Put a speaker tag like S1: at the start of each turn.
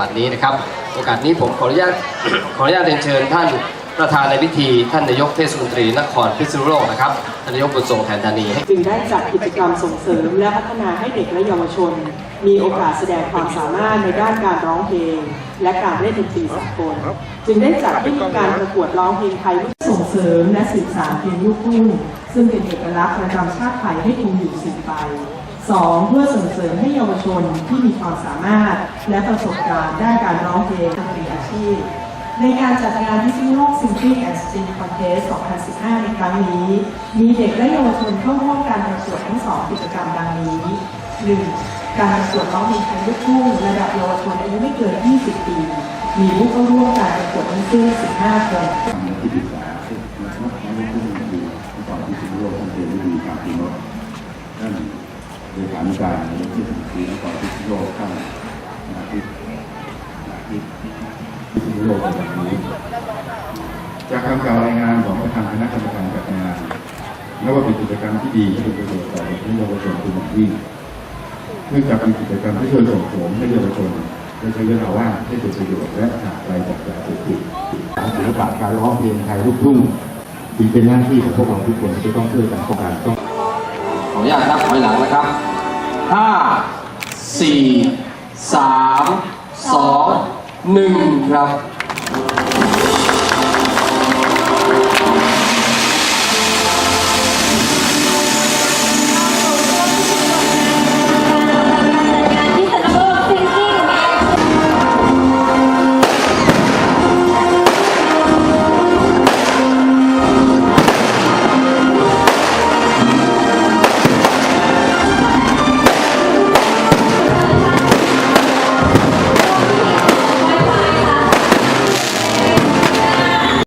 S1: บัดนี้นะครับ โอกาสนี้ผมขออนุญาตขออนุญาตเรียนเชิญท่านประธานในพิธีท่านนายกเทศมนตรีนครพิษณุโลกนะครับท่านนายกบุญทรงแทนธานี
S2: จึงได้จัดกิจกรรมส่งเสริมและพัฒนาให้เด็กและเยาวชน มีโอกาสแสดงความสามารถในด้านการร้องเพลง และการเล่นดนตรีสากลจึงได้จัดให้มีการประกวดร้องเพลงไทยส่งเสริมและสืบสานเพลงลูกทุ่งซึ่งเป็นเอกลักษณ์ประจำชาติไทยให้คงอยู่สืบไป 2. เพื่อส่งเสริมให้เยาวชนที่มีความสามารถ และประสบการณ์ด้านการร้องเพลงดนตรีอาชีพ ในการจัดงานพิซซิโลกซิงกิ้งแอนด์สตรีมคอนเทส2015 ในครั้งนี้ มีเด็กและเยาวชนเข้าร่วมการประกวดทั้งสองกิจกรรมดังนี้ 1. การประกวดร้องเพลงไทยลูกทุ่งระดับเยาวชนอายุไม่เกิน 20 ปี มีผู้เข้าร่วมการประกวดทั้งสิ้น 15 คน
S3: ทำในที่ปรึกษาที่นักนักนักลงทุนดีก่อนที่จะร่วมท่านเรียนวิธีการพิมพ์ท่น เลขานุการในที่สุดคือนครพิษโลกท่านนาทิตนาทิตพิษโลกในวันนี้จากคำกล่าวรายงานของประธานคณะกรรมการจัดงานและว่าเป็นกิจกรรมที่ดีที่เป็นประโยชน์ต่อเด็กและเยาวชนเป็นอย่างยิ่งเนื่องจากเป็นกิจกรรมที่ช่วยส่งเสริมให้เยาวชนได้ใช้เวลาว่างให้เป็นประโยชน์และหาไกลจากยาเสพติดศิลปะการร้องเพลงไทยลูกทุ่งจึงเป็นหน้าที่ของพวกเราทุกคนที่ต้องช่วยกันป้องกันต้อง
S1: ออนุญาตนับถอยหลังนะครับห้าสี่สามสองหนึ่งครับ